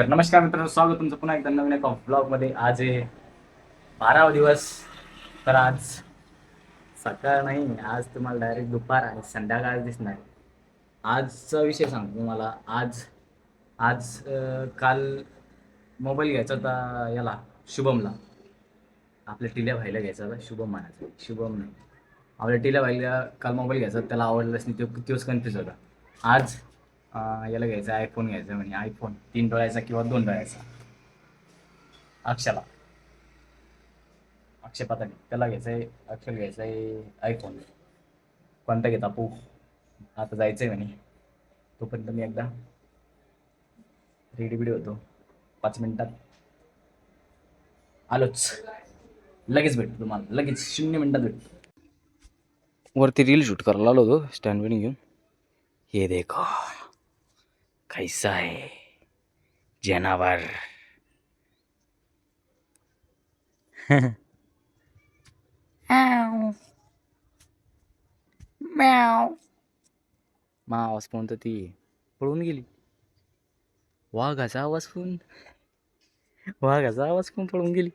तर नमस्कार मित्रांनो स्वागत तुमचं पुन्हा एकदा नवीन एका ब्लॉगमध्ये आज आहे बारावा दिवस तर आज सकाळ नाही आज तुम्हाला डायरेक्ट दुपार आणि संध्याकाळ दिसणार आजचा विषय सांगतो तुम्हाला. आज आज अं, काल मोबाईल घ्यायचा होता याला शुभमला. आपल्या टिल्या भाईला घ्यायचा होता शुभम म्हणायचं. शुभम नाही. आपल्या टिल्या भाईला काल मोबाईल घ्यायचा होता, त्याला आवडलाच नाही तो किती दिवस कन्फ्यूज होता. आज अं, याला घ्यायचा आयफोन घ्यायचा म्हणजे आयफोन तीन डोळ्याचा किंवा दोन डोळ्याचा. अक्षला. अक्षय पता त्याला घ्यायचंय आहे घ्यायचंय आहे आयफोन कोणता घेता पू आता जायचंय म्हणे. तोपर्यंत मी एकदा रेडी बिडी होतो. पाच मिनिटात. आलोच. लगेच भेटतो तुम्हाला. लगेच शून्य मिनिटात भेटतो. वरती रील शूट करायला आलो होतो. स्टँड घेऊन. हे देखा. कैसा है? जनावर। मा आवाज फोन तर ती पळून गेली. वाघाचा आवाज फोन वाघाचा आवाज फोन पळून गेली.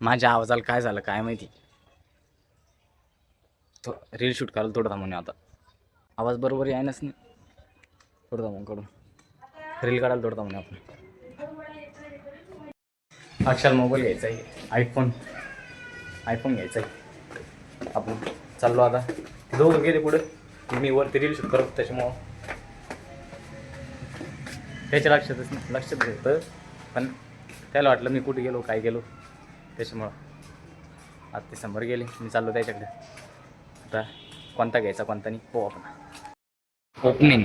माझ्या आवाजाला काय झालं काय माहिती? तो रील शूट करायला थोडं थांबून आता. आवाज बरोबर यायनच नाही. थोडं मग काढून रील काढायला तोडता म्हणे आपण. अक्षर मोबाईल घ्यायचा आहे. आयफोन आयफोन घ्यायचा आहे. आपण चाललो आता. दोघं गेले पुढे. मी वरती रील शूट करत त्याच्यामुळं. त्याच्या लक्षातच नाही. लक्षात घेतं पण त्याला वाटलं मी कुठे गेलो काय गेलो. त्याच्यामुळं आता ते समोर गेले. मी चाललो त्याच्याकडे. आता कोणता घ्यायचा कोणता नाही. हो आपण. ओपनिंग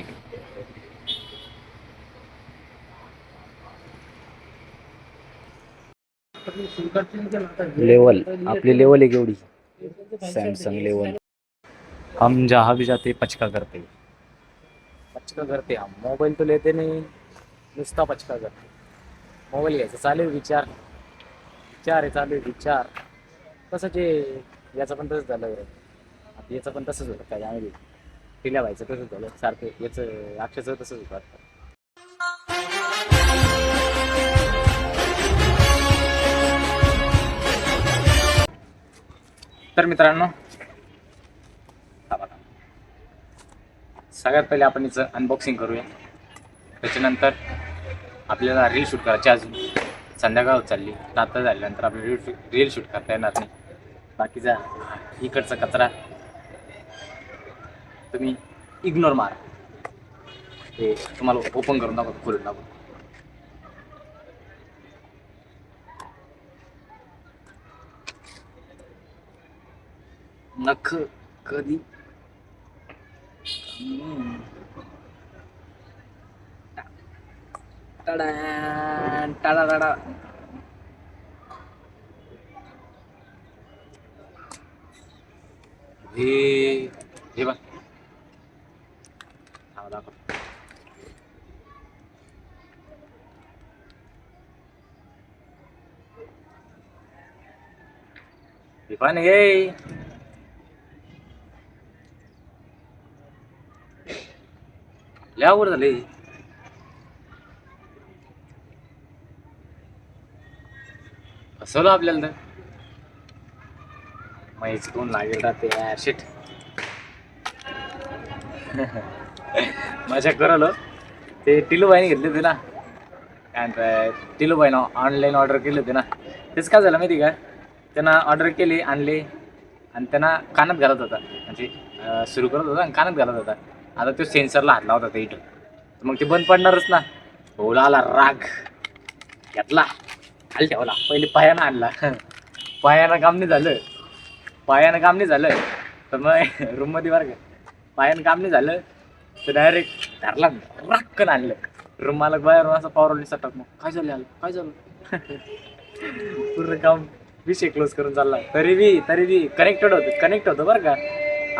लेवल आपली लेवल आहे एवढी सॅमसंग लेवल. हम जहाँ भी जाते पचका करते. पचका करते. हम मोबाईल तो लेते नाही. नुसता पचका करते. मोबाईल घ्यायचा. चालेल विचार. विचार आहे चालू विचार. तसंच जे याचं पण तसंच झालं. आता याचं पण तसंच होतं. काय आम्ही तिला व्हायचं तसंच झालं. सारखं याचं अक्षरचं तसंच होतं. तर मित्रांनो. सगळ्यात पहिले आपण याचं अनबॉक्सिंग करूया. त्याच्यानंतर आपल्याला रील शूट करायची अजून. संध्याकाळ चालली. रात्र झाल्यानंतर आपल्याला रील शूट रील शूट करता येणार नाही. बाकीचा इकडचा कचरा तुम्ही इग्नोर मारा. ते तुम्हाला ओपन करून दाखवतो खोलून दाखवतो. नख कधी टाडा टाडा टाडा हे हे बघ हा दाखव हे पण हे लय अवघड झाले. फसवलं आपल्याला तर. मैच कोण लागेल राहते यार? शिट. मजा करलो हो. ते टिलूबाईने घेतले होते ना. काय म्हणतात टिलूबाईनं ऑनलाईन ऑर्डर केली होते ना. तेच काय झालं माहिती का? त्यांना ऑर्डर केली आणली. आणि त्यांना कानात घालत होता. म्हणजे अं, सुरू करत होता आणि कानात घालत होता. आता तो सेन्सरला हात लावत होता इथं तर मग ते बंद पडणारच ना. भाऊला आला राग. घेतला. खाली ठेवला. पहिले पायानं आणला. पायानं काम नाही झालं. पायानं काम नाही झालं. तर मग रूममध्ये बरं का. पायानं काम नाही झालं. तर डायरेक्ट धरला. रक्कन आणलं. रूम मला बाहेरून असं पावरवली सटक मग. काय झालं आलं काय झालं? पूर्ण काम विषय क्लोज करून चालला. तरी बी तरी बी कनेक्टेड होतं. कनेक्ट होतं बरं का.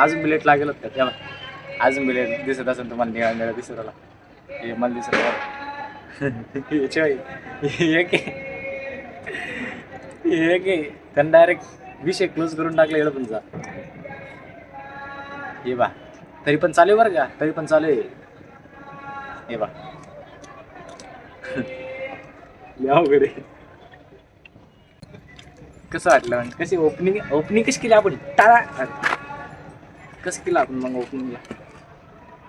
अजून बिलेट लागेल होतं तेव्हा अजून बिलेट दिसत असेल तुम्हाला निळा निळा दिसत आला. हे मला दिसत एक त्यांनी डायरेक्ट विषय क्लोज करून टाकला एवढं पण जा. हे बा. तरी पण चालू बरं का? तरी पण चालू आहे. हे बा. आहे. कसं वाटलं म्हणजे कशी ओपनिंग ओपनिंग कशी केली आपण? टाळा. कसं केलं आपण मग ओपनिंगला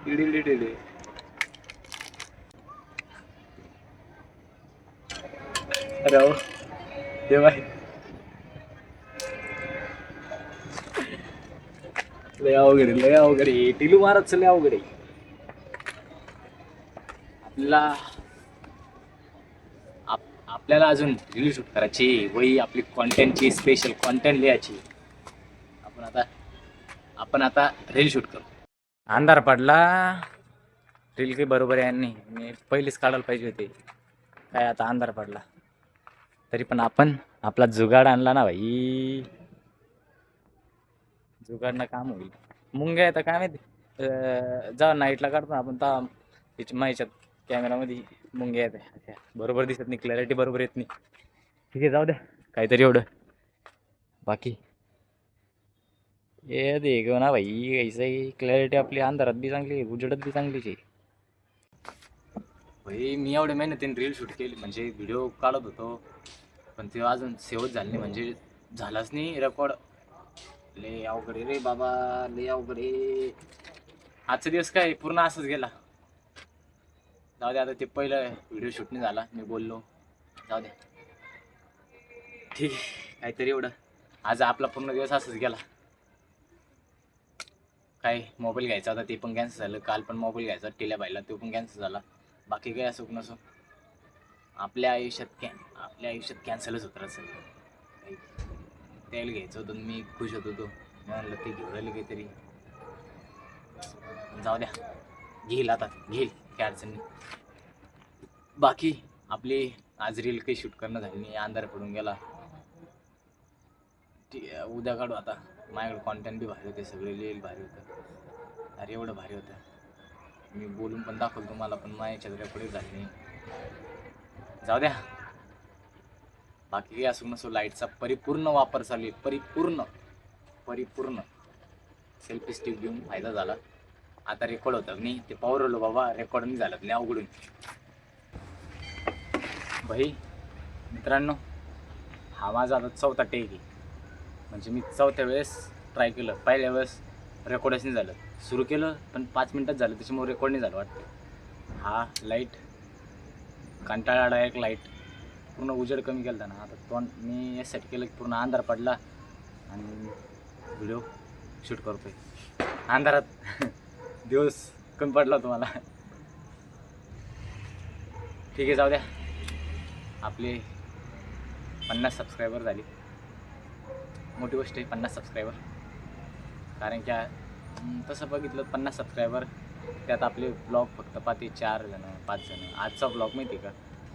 इडी इडी अरे हो देवा. लय अवघड आहे, लय अवघड आहे. टिलू महाराजचं लय अवघड आहे. आपल्याला आप- आपल्याला अजून रील शूट करायची वही आपली कॉन्टेंटची स्पेशल कॉन्टेंट लिहायची आपण आता आपण आता रील शूट करू. अंधार पडला. रील काही बरोबर आहे नाही मी पहिलेच काढायला पाहिजे होते. काय आता अंधार पडला. तरी पण आपण आपला जुगाड आणला ना भाई. जुगाडनं काम होईल. मुंग्या येतं काय माहिती? जा नाईटला काढतो ना आपण ता माहिच्यात कॅमेरामध्ये मुंग्या येते अच्छा, बरोबर दिसत नाही. क्लॅरिटी बरोबर येत नाही. ठीक आहे जाऊ द्या. काहीतरी एवढं. बाकी? ये देखो ना भाई ऐसा क्लॅरिटी आपली अंधारात बी चांगली आहे उजेडात बी चांगलीच आहे. भाई मी एवढ्या मेहनतीने रील शूट केली म्हणजे व्हिडिओ काढत होतो. पण ते अजून सेवच झाली नाही म्हणजे झालाच नाही रेकॉर्ड ले अवघड रे बाबा ले अवघड आजचा दिवस काय पूर्ण असंच गेला. जाऊ दे आता ते पहिलं व्हिडिओ शूट नाही झाला मी बोललो. जाऊ दे. ठीक आहे काहीतरी एवढं. आज आपला पूर्ण दिवस असंच गेला. काय मोबाईल घ्यायचा होता ते पण कॅन्सल झालं. काल पण मोबाईल घ्यायचा टिल्या बाईला तो पण कॅन्सल झाला. बाकी काय असो नसो. आपल्या आयुष्यात कॅन आपल्या आयुष्यात कॅन्सलच होतं असेल. त्याला घ्यायचं होतं मी खुश होत होतो तो म्हणलं ते घेऊन राहिलं काहीतरी. जाऊ द्या. घेईल आता घेईल. काय अडचण नाही. बाकी आपली आज रील काही शूट करणं झाली नाही. अंधार पडून गेला. ठीक उद्या काढू आता. माझ्याकडे कॉन्टेंट बी भारी होते सगळे लिहिल भारी होतं. अरे एवढं भारी होतं. मी बोलून पण दाखवलं तुम्हाला पण माझ्या रेकॉर्ड झाली नाही. जाऊ द्या. बाकी काही असू नसो लाईटचा परिपूर्ण वापर चालू आहे. परिपूर्ण. परिपूर्ण. सेल्फी स्टिक घेऊन फायदा झाला. आता रेकॉर्ड होतं नाही ते पावरलो बाबा रेकॉर्ड नाही झालं नाही अवघडून. भाई मित्रांनो हा माझा आता चौथा टेक आहे. म्हणजे मी चौथ्या वेळेस ट्राय केलं. पहिल्या वेळेस रेकॉर्डच नाही झालं. सुरू केलं पण पाच मिनटात झालं. त्याच्यामुळे रेकॉर्ड नाही झालं वाटतं. हा लाइट कंटाळा एक लाइट पूर्ण उजेड कमी केला ना. आता तोंड मी यासाठी केलं की पूर्ण अंधार पडला आणि व्हिडिओ शूट करतो आहे अंधारात दिवस कमी पडला तुम्हाला ठीक आहे जाऊ द्या. आपले पन्नास सबस्क्रायबर झाले. मोठी गोष्ट आहे पन्नास सबस्क्रायबर कारण की तसं बघितलं पन्नास सबस्क्रायबर त्यात आपले ब्लॉग फक्त पाहते चार जण पाच जण. आजचा ब्लॉग माहिती आहे का?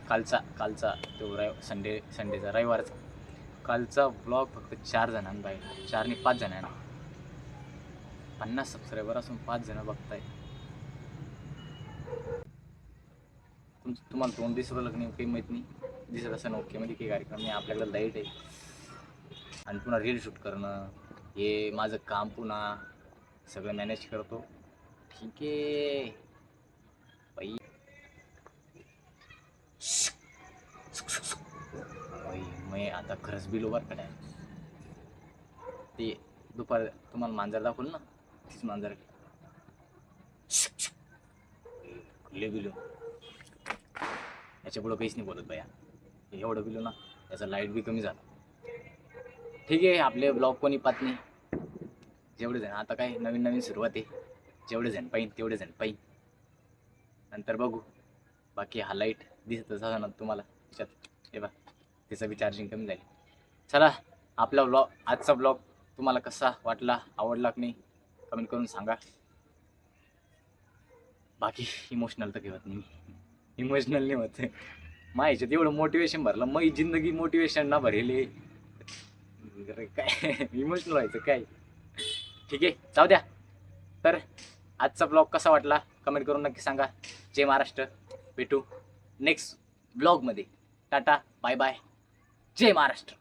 कालचा कालचा तो रवि संडे संडेचा रविवारचा. कालचा ब्लॉग फक्त चार जणांना पाहिजे चारने पाच जणांना. पन्नास सबस्क्रायबर असून पाच जण बघताय. तुम तुम्हाला तोंड दिसत लग्न काही माहीत नाही. दिसत असं ओकेमध्ये म्हणजे काही कार्यक्रम नाही. आपल्याकडे लाइट आहे. आणि पुन्हा रील शूट करणं हे माझं काम पुन्हा सगळं मॅनेज करतो. ठीक आहे. बाई. बाई मी आता खरंच बिल उभार काय ते दुपार तुम्हाला मांजर दाखवलं ना? तीच मांजर. ले बिलो याच्या पुढं काहीच नाही बोलत बाया. एवढं बिलो ना त्याचा लाइट बी कमी झाला. ठीक आहे आपले ब्लॉग कोणी पाहत नाही. जेवढे जण आता काय नवीन नवीन सुरुवात आहे. जेवढे जण पाहिन तेवढे जण पाहिन. नंतर बघू. बाकी हा लाइट दिसत असा ना तुम्हाला. विचार हे बा त्याचं बी चार्जिंग कमी झाली चला आपला ब्लॉग आजचा ब्लॉग तुम्हाला कसा वाटला आवडला की नाही कमेंट करून सांगा. बाकी इमोशनल तर घेवत नाही इमोशनल नाही होत. मा एवढं मोटिवेशन भरलं. मग जिंदगी मोटिवेशन ना भरेले अरे काय? इमोशनल व्हायचं काय? ठीक आहे जाऊ द्या. तर आजचा ब्लॉग कसा वाटला? कमेंट करून नक्की सांगा. जय महाराष्ट्र. भेटू नेक्स्ट ब्लॉगमध्ये टाटा बाय बाय जय महाराष्ट्र.